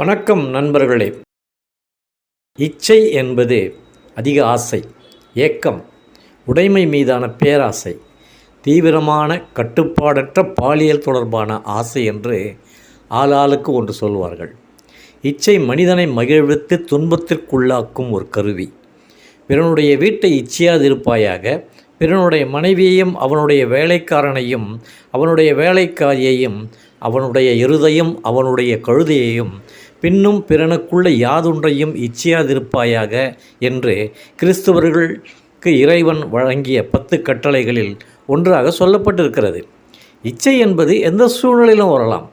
வணக்கம் நண்பர்களே. இச்சை என்பது அதிக ஆசை ஏக்கம் உடைமை மீதான பேராசை தீவிரமான கட்டுப்பாடற்ற பாலியல் தொடர்பான ஆசை என்று ஆளாளுக்கு ஒன்று சொல்வார்கள். இச்சை மனிதனை மகிழ்வித்து துன்பத்திற்குள்ளாக்கும் ஒரு கருவி. பிறனுடைய வீட்டை இச்சையாதிருப்பாயாக பிறனுடைய மனைவியையும் அவனுடைய வேலைக்காரனையும் அவனுடைய வேலைக்காரியையும் அவனுடைய இருதையும் அவனுடைய கழுதையையும் பின்னும் பிறனுக்குள்ள யாதொன்றையும் இச்சையாதிருப்பாயாக என்று கிறிஸ்தவர்களுக்கு இறைவன் வழங்கிய பத்து கட்டளைகளில் ஒன்றாக சொல்லப்பட்டிருக்கிறது. இச்சை என்பது எந்த சூழ்நிலையிலும் வரலாம்.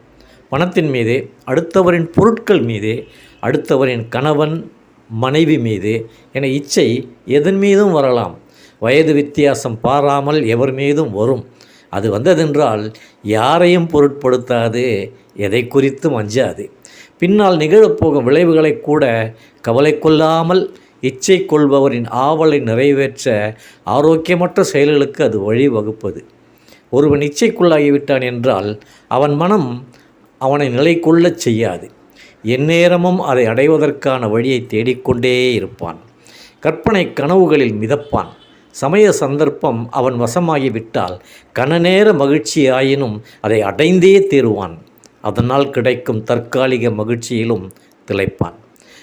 பணத்தின் மீது அடுத்தவரின் பொருட்கள் மீது அடுத்தவரின் கணவன் மனைவி மீது என இச்சை எதன் மீதும் வரலாம். வயது வித்தியாசம் பாராமல் எவர் மீதும் வரும். அது வந்ததென்றால் யாரையும் பொருட்படுத்தாது. எதை குறித்தும் அஞ்சாது. பின்னால் நிகழப்போகும் விளைவுகளை கூட கவலை கொள்ளாமல் இச்சை கொள்பவரின் ஆவலை நிறைவேற்ற ஆரோக்கியமற்ற செயல்களுக்கு அது வழிவகுப்பது. ஒருவன் இச்சைக்குள்ளாகிவிட்டான் என்றால் அவன் மனம் அவனை நிலை கொள்ளச் செய்யாது. எந்நேரமும் அதை அடைவதற்கான வழியை தேடிக்கொண்டே இருப்பான். கற்பனை கனவுகளில் மிதப்பான். சமய சந்தர்ப்பம் அவன் வசமாகிவிட்டால் கனநேர மகிழ்ச்சியாயினும் அதை அடைந்தே தீருவான் அதனால் கிடைக்கும் தற்காலிக மகிழ்ச்சியிலும் திளைப்பான்.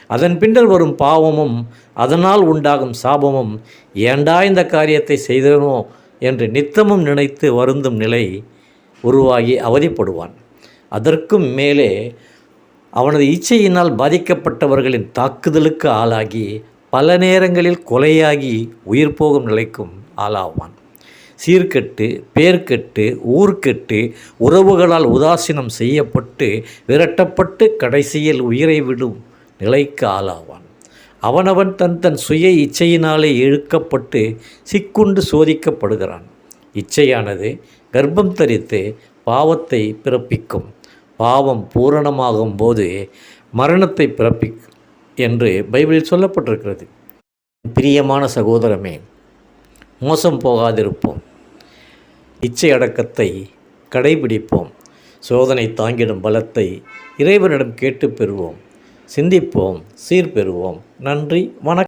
அதன் பின்னர் வரும் பாவமும் அதனால் உண்டாகும் சாபமும் ஏண்டா இந்த காரியத்தை செய்தனோ என்று நித்தமும் நினைத்து வருந்தும் நிலை உருவாகி அவதிப்படுவான். அதற்கும் மேலே அவனது இச்சையினால் பாதிக்கப்பட்டவர்களின் தாக்குதலுக்கு ஆளாகி பல நேரங்களில் கொலையாகி உயிர் போகும் நிலைக்கும் ஆளாவான். சீர்கெட்டு பேர்கெட்டு ஊர்கெட்டு உறவுகளால் உதாசீனம் செய்யப்பட்டு விரட்டப்பட்டு கடைசியில் உயிரை விடும் நிலைக்கு ஆளாவான். அவனவன் தன் தன் சுய இச்சையினாலே இழுக்கப்பட்டு சிக்குண்டு சோதிக்கப்படுகிறான். இச்சையானது கர்ப்பம் தரித்து பாவத்தை பிறப்பிக்கும். பாவம் பூரணமாகும் போது மரணத்தை பிறப்பிக்கும் என்று பைபிளில் சொல்லப்பட்டிருக்கிறது. பிரியமான சகோதரமே மோசம் போகாதிருப்போம். இச்சை அடக்கத்தை கடைபிடிப்போம். சோதனை தாங்கிடும் பலத்தை இறைவனிடம் கேட்டு பெறுவோம். சிந்திப்போம் சீர்பெறுவோம். நன்றி வணக்கம்.